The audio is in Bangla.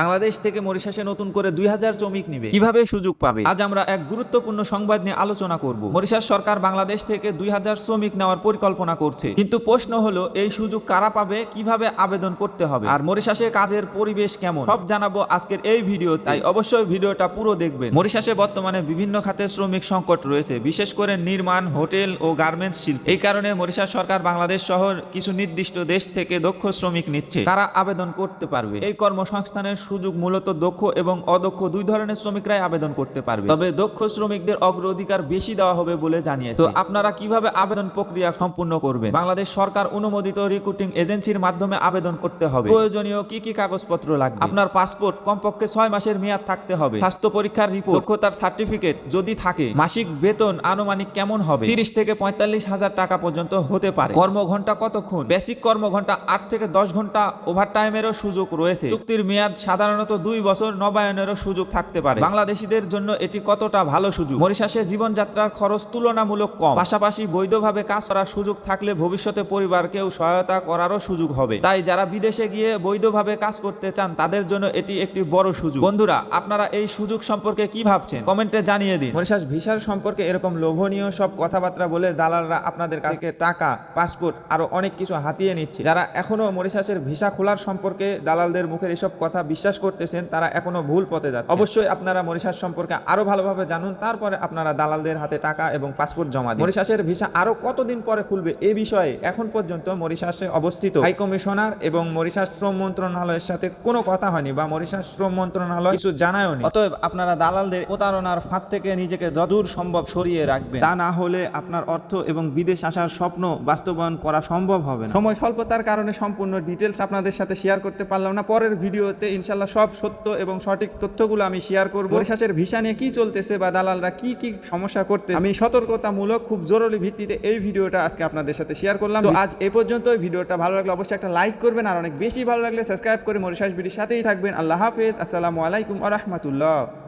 বাংলাদেশ থেকে মরিশাসে নতুন করে দুই হাজার শ্রমিক নিবে। কীভাবে সুযোগ পাবে? আজ আমরা এক গুরুত্বপূর্ণ সংবাদ নিয়ে আলোচনা করব। মরিশাস সরকার বাংলাদেশ থেকে দুই হাজার শ্রমিক নেওয়ার পরিকল্পনা করছে। কিন্তু প্রশ্ন হলো, এই সুযোগ কারা পাবে? কীভাবে আবেদন করতে হবে? আর মরিশাসে কাজের পরিবেশ কেমন? সব জানাব আজকের এই ভিডিও, তাই অবশ্যই ভিডিওটা পুরো দেখবেন। মরিশাসে বর্তমানে বিভিন্ন খাতে শ্রমিক সংকট রয়েছে, বিশেষ করে নির্মাণ, হোটেল ও গার্মেন্টস শিল্প। এই কারণে মরিশাস সরকার বাংলাদেশ সহ কিছু নির্দিষ্ট দেশ থেকে দক্ষ শ্রমিক নিচ্ছে। তারা আবেদন করতে পারবে। এই কর্মসংস্থানের সুযোগ মূলত দক্ষ এবং অদক্ষ দুই ধরনের শ্রমিকরাই আবেদন করতে পারবে। তবে দক্ষ শ্রমিকদের অগ্রাধিকার বেশি দেওয়া হবে বলে জানিয়েছে। তো আপনারা কীভাবে আবেদন প্রক্রিয়া সম্পূর্ণ করবেন? বাংলাদেশ সরকার অনুমোদিত রিক্রুটিং এজেন্সির মাধ্যমে আবেদন করতে হবে। প্রয়োজনীয় কি কি কাগজপত্র লাগবে? আপনার পাসপোর্ট কমপক্ষে ছয় মাসের মেয়াদ থাকতে হবে। স্বাস্থ্য পরীক্ষার রিপোর্ট। দক্ষতার সার্টিফিকেট যদি থাকে মাসিক বেতন আনুমানিক কেমন হবে? তিরিশ থেকে পঁয়তাল্লিশ হাজার টাকা পর্যন্ত হতে পারে। কর্মঘন্টা কতক্ষণ? বেসিক কর্মঘন্টা আট থেকে দশ ঘণ্টা ওভার টাইমেরও সুযোগ রয়েছে। চুক্তির মেয়াদ সাধারণত দুই বছর নবায়নেরও সুযোগ থাকতে পারে। বাংলাদেশিদের জন্য এটি কতটা ভালো সুযোগ? মরিশাসে জীবনযাত্রার খরচ তুলনামূলক কম। পাশাপাশি বৈধভাবে কাজ করার সুযোগ থাকলে ভবিষ্যতে পরিবারকেও সহায়তা করারও সুযোগ হবে। তাই যারা বিদেশে গিয়ে বৈধভাবে কাজ করতে চান, তাদের জন্য এটি একটি বড় সুযোগ। বন্ধুরা, আপনারা এই সুযোগ সম্পর্কে কি ভাবছেন? কমেন্টে জানিয়ে দিন। মরিশাস ভিসার সম্পর্কে এরকম লোভনীয় সব কথাবার্তা বলে দালালরা আপনাদের কাছে টাকা, পাসপোর্ট আরও অনেক কিছু হাতিয়ে নিচ্ছে। যারা এখনও মরিশাসের ভিসা খোলার সম্পর্কে দালালদের মুখের এসব কথা বিশ্বাস করতেছেন, তারা এখনও ভুল পথে যাচ্ছে। অবশ্যই আপনারা মরিশাস সম্পর্কে আরও ভালোভাবে জানুন, তারপরে আপনারা দালালদের হাতে টাকা এবং পাসপোর্ট জমা দিন। মরিশাসের ভিসা আরও কতদিন পরে খুলবে এ বিষয়ে এখন পর্যন্ত মরিশাসে অবস্থিত। হাই কমিশনার এবং মরিশাস শ্রম মন্ত্রণালয়ের সাথে কোনো কথা হয়নি বা মরিশাস শ্রম মন্ত্রণালয় কিছু জানায়নি। অতএব আপনারা দালালদের প্রতারণার ফাঁদ থেকে নিজেকে যদূর সম্ভব সরিয়ে রাখবেন। তা না হলে আপনার অর্থ এবং বিদেশ আসার স্বপ্ন বাস্তবায়ন করা সম্ভব হবে না। সময় স্বল্পতার কারণে সম্পূর্ণ ডিটেলস আপনাদের সাথে শেয়ার করতে পারলাম না। পরের ভিডিওতে ইনশাল্লাহ সব সত্য এবং সঠিক তথ্যগুলো আমি শেয়ার করব। মরিশাসের ভিসা নিয়ে কি চলতেছে বা দালালরা কি কি সমস্যা করতে আমি সতর্কতামূলক খুব জরুরি ভিত্তিতে এই ভিডিওটা আজকে আপনাদের সাথে শেয়ার করলাম। তো আজ এ পর্যন্ত ভিডিওটা ভালো লাগলে অবশ্যই একটা লাইক করবেন আর অনেক বেশি ভালো লাগলে সাবস্ক্রাইব করে মরিশাস ভিডির সাথেই থাকবেন। আল্লাহ হাফেজ। আসসালামু আলাইকুম আ রহমতুল্লাহ।